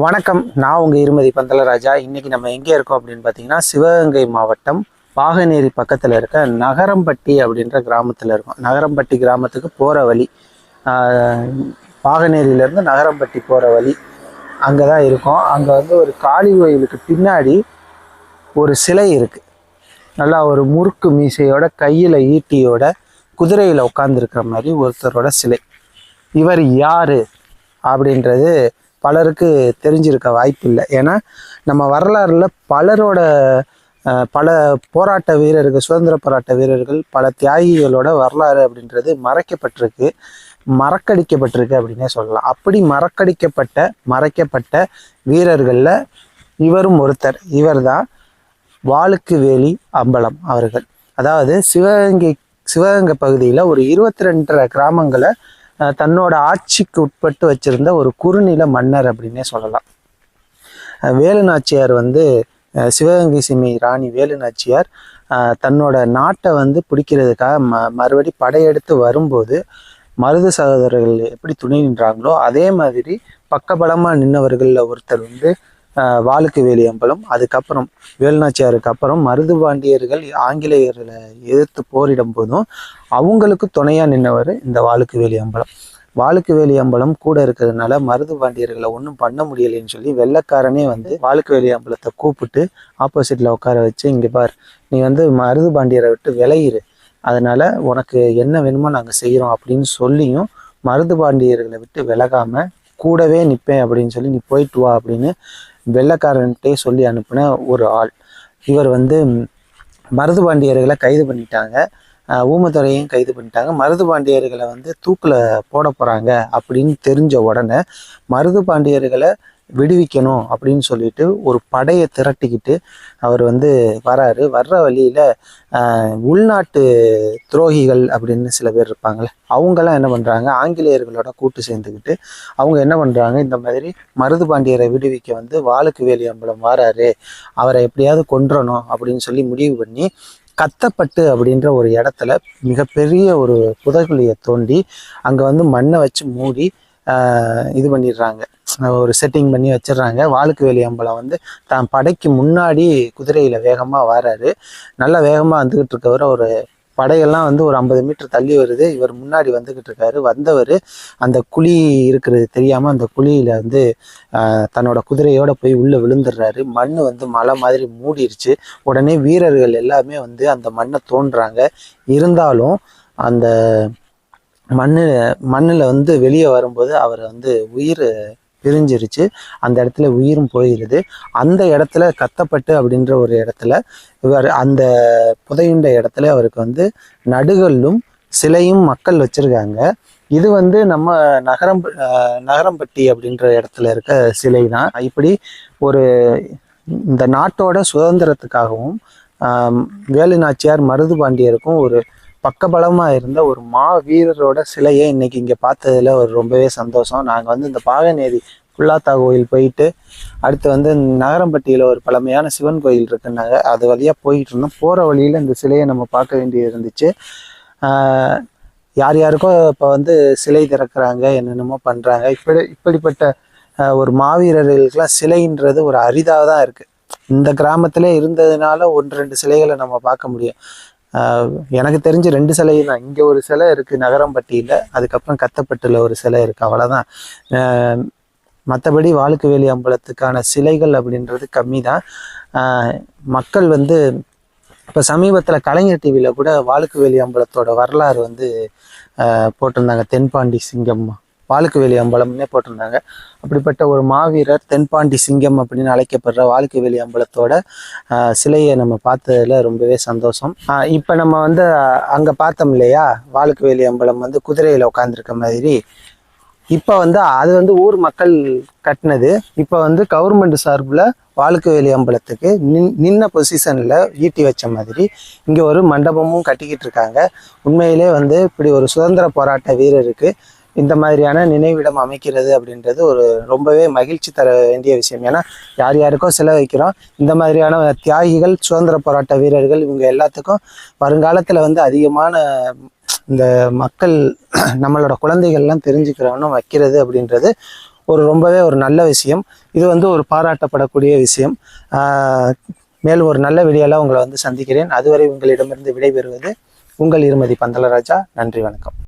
வணக்கம். நான் உங்கள் இருமதி பந்தலராஜா. இன்றைக்கி நம்ம எங்கே இருக்கோம் அப்படின்னு பார்த்தீங்கன்னா சிவகங்கை மாவட்டம் பாகனேரி பக்கத்தில் இருக்க நகரம்பட்டி அப்படின்ற கிராமத்தில் இருக்கோம். நகரம்பட்டி கிராமத்துக்கு போகிற வழி பாகநேரியிலேருந்து பாகனேரியிலேருந்து நகரம்பட்டி போகிற வழி அங்கே தான் இருக்கோம். அங்கே வந்து ஒரு காளி கோயிலுக்கு பின்னாடி ஒரு சிலை இருக்குது நல்லா ஒரு முறுக்கு மீசையோட கையில் ஈட்டியோட குதிரையில் உட்காந்துருக்கிற மாதிரி ஒருத்தரோட சிலை. இவர் யார் அப்படின்றது பலருக்கு தெரிஞ்சிருக்க வாய்ப்பு இல்லை. ஏன்னா நம்ம வரலாறுல பலரோட பல போராட்ட வீரர்கள் சுதந்திர போராட்ட வீரர்கள் பல தியாகிகளோட வரலாறு அப்படின்றது மறைக்கப்பட்டிருக்கு. மறக்கடிக்கப்பட்டிருக்கு அப்படின்னே சொல்லலாம். அப்படி மறக்கடிக்கப்பட்ட மறைக்கப்பட்ட வீரர்களில் இவரும் ஒருத்தர். இவர்தான் வாளுக்கு வேலி அம்பலம் அவர்கள். அதாவது சிவகங்கை சிவகங்கை பகுதியில் ஒரு இருபத்தி ரெண்டரை கிராமங்களை தன்னோட ஆட்சிக்கு உட்பட்டு வச்சிருந்த ஒரு குறுநில மன்னர் அப்படின்னே சொல்லலாம். வேலுநாச்சியார் வந்து சிவகங்கை சிமி ராணி வேலுநாச்சியார் தன்னோட நாட்டை வந்து பிடிக்கிறதுக்காக ம மறுபடி படையெடுத்து வரும்போது மருது சகோதரர்கள் எப்படி துணை நின்றாங்களோ அதே மாதிரி பக்கபலமாக நின்றவர்களில் ஒருத்தர் வந்து வாளுக்கு வேலி அம்பலம். அதுக்கப்புறம் வேலுநாச்சியாருக்கு அப்புறம் மருது பாண்டியர்கள் ஆங்கிலேயர்களை எதிர்த்து போரிடும் போதும் அவங்களுக்கு துணையாக நின்றவர் இந்த வாளுக்கு வேலி அம்பலம். வாளுக்கு வேலி அம்பலம் கூட இருக்கிறதுனால மருது பாண்டியர்களை ஒன்றும் பண்ண முடியலைன்னு சொல்லி வெள்ளைக்காரனே வந்து வாளுக்கு வேலி அம்பலத்தை கூப்பிட்டு ஆப்போசிட்டில் உட்கார வச்சு இங்கே பார் நீ வந்து மருது பாண்டியரை விட்டு விளையிரு அதனால் உனக்கு என்ன வேணுமோ நாங்கள் செய்கிறோம் அப்படின்னு சொல்லியும் மருது பாண்டியர்களை விட்டு விலகாமல் கூடவே நிற்பேன் அப்படின்னு சொல்லி நீ போயிட்டு வா அப்படின்னு வெள்ளைக்காரன்ட்டே சொல்லி அனுப்பின ஒரு ஆள். இவர் வந்து மருது பாண்டியர்களை கைது பண்ணிட்டாங்க. அஹ் ஊமத்துறையும் கைது பண்ணிட்டாங்க. மருது பாண்டியர்களை வந்து தூக்கில் போட போகிறாங்க அப்படின்னு தெரிஞ்ச உடனே மருது பாண்டியர்களை விடுவிக்கணும் அப்படின்னு சொல்லிட்டு ஒரு படையை திரட்டிக்கிட்டு அவர் வந்து வராரு. வர்ற வழியில் உள்நாட்டு துரோகிகள் அப்படின்னு சில பேர் இருப்பாங்கள்ல அவங்கெல்லாம் என்ன பண்ணுறாங்க ஆங்கிலேயர்களோட கூட்டு சேர்ந்துக்கிட்டு அவங்க என்ன பண்ணுறாங்க இந்த மாதிரி மருது பாண்டியரை விடுவிக்க வந்து வாளுக்கு வேலி அம்பலம் வாராரு அவரை எப்படியாவது கொன்றணும் அப்படின்னு சொல்லி முடிவு பண்ணி கத்தப்பட்டு அப்படின்ற ஒரு இடத்துல மிகப்பெரிய ஒரு புதைக்குழியை தோண்டி அங்கே வந்து மண்ணை வச்சு மூடி இது பண்ணிடுறாங்க. ஒரு செட்டிங் பண்ணி வச்சிடுறாங்க. வாளுக்கு வேலி அம்பலம் வந்து தான் படைக்கு முன்னாடி குதிரையில் வேகமாக வராரு. நல்லா வேகமாக வந்துக்கிட்டு இருக்கவர். ஒரு படையெல்லாம் வந்து ஒரு ஐம்பது மீட்டர் தள்ளி வருது. இவர் முன்னாடி வந்துக்கிட்டு இருக்காரு. வந்தவர் அந்த குழி இருக்கிறது தெரியாமல் அந்த குழியில் வந்து தன்னோட குதிரையோடு போய் உள்ளே விழுந்துடுறாரு. மண் வந்து மலை மாதிரி மூடிருச்சு. உடனே வீரர்கள் எல்லாமே வந்து அந்த மண்ணை தோன்றாங்க. இருந்தாலும் அந்த மண்ணு மண்ணில் வந்து வெளியே வரும்போது அவர் வந்து உயிர் பிரிஞ்சிருச்சு. அந்த இடத்துல உயிரும் போயிடுது அந்த இடத்துல கத்தப்பட்டு அப்படின்ற ஒரு இடத்துல இவர் அந்த புதையுண்ட இடத்துல அவருக்கு வந்து நடுகல்லும் சிலையும் மக்கள் வச்சிருக்காங்க. இது வந்து நம்ம நகரம் நகரம்பட்டி அப்படின்ற இடத்துல இருக்க சிலை தான் இப்படி ஒரு இந்த நாட்டோட சுதந்திரத்துக்காகவும் வேலு நாச்சியார் மருது பாண்டியருக்கும் ஒரு பக்கபலமாக இருந்த ஒரு மா வீரரோட சிலையை இன்னைக்கு இங்கே பார்த்ததுல ஒரு ரொம்பவே சந்தோஷம். நாங்கள் வந்து இந்த பாகநேரி புல்லாத்தா கோயில் போயிட்டு அடுத்து வந்து நகரம்பட்டியில் ஒரு பழமையான சிவன் கோயில் இருக்குன்னாங்க அது வழியாக போயிட்டு இருந்தோம். போகிற வழியில் இந்த சிலையை நம்ம பார்க்க வேண்டியது இருந்துச்சு. யார் யாருக்கோ இப்போ வந்து சிலை திறக்கிறாங்க என்னென்னமோ பண்ணுறாங்க இப்படி இப்படிப்பட்ட ஒரு மாவீரர்களுக்கெல்லாம் சிலைன்றது ஒரு அரிதாக தான் இருக்குது இந்த கிராமத்திலே இருந்ததுனால ஒன்று ரெண்டு சிலைகளை நம்ம பார்க்க முடியும். எனக்கு தெரிஞ்சு ரெண்டு சிலை தான். இங்கே ஒரு சிலை இருக்குது நகரம்பட்டியில். அதுக்கப்புறம் கத்தப்பட்டில் ஒரு சிலை இருக்குது அவ்வளோதான் மற்றபடி வாழுக்குவேலி அம்பலத்துக்கான சிலைகள் அப்படின்றது கம்மி தான் மக்கள் வந்து இப்போ சமீபத்தில் கலைஞர் டிவியில் கூட வாழுக்குவேலி அம்பலத்தோட வரலாறு வந்து போட்டிருந்தாங்க. தென்பாண்டி சிங்கம் வாழுக்கு அம்பலம்னே போட்டிருந்தாங்க. அப்படிப்பட்ட ஒரு மாவீரர் தென்பாண்டி சிங்கம் அப்படின்னு அழைக்கப்படுற வாலுக்குவேலி அம்பலத்தோட ஆஹ் சிலையை நம்ம பார்த்ததுல ரொம்பவே சந்தோஷம். இப்போ நம்ம வந்து அங்கே பார்த்தோம் இல்லையா? வாழுக்குவேலி அம்பலம் வந்து குதிரையில் உட்காந்துருக்க மாதிரி. இப்போ வந்து அது வந்து ஊர் மக்கள் கட்டினது. இப்போ வந்து கவர்மெண்ட் சார்பில் வாழுக்குவேலி அம்பலத்துக்கு நின் நின்ன பொசிஷனில் ஈட்டி வச்ச மாதிரி இங்கே ஒரு மண்டபமும் கட்டிக்கிட்டு இருக்காங்க. உண்மையிலே வந்து இப்படி ஒரு சுதந்திர போராட்ட வீரருக்கு இந்த மாதிரியான நினைவிடம் அமைக்கிறது அப்படின்றது ஒரு ரொம்பவே மகிழ்ச்சி தர வேண்டிய விஷயம். ஏன்னா யார் யாருக்கோ சிலை வைக்கிறோம் இந்த மாதிரியான தியாகிகள் சுதந்திர போராட்ட வீரர்கள் இவங்க எல்லாத்துக்கும் வருங்காலத்தில் வந்து அதிகமான இந்த மக்கள் நம்மளோட குழந்தைகள்லாம் தெரிஞ்சுக்கிறவனும் வைக்கிறது அப்படின்றது ஒரு ரொம்பவே ஒரு நல்ல விஷயம். இது வந்து ஒரு பாராட்டப்படக்கூடிய விஷயம். மேலும் ஒரு நல்ல வீடியோவில் உங்களை வந்து சந்திக்கிறேன். அதுவரை உங்களிடமிருந்து விடைபெறுவது உங்கள் இருமதி பந்தலராஜா. நன்றி வணக்கம்.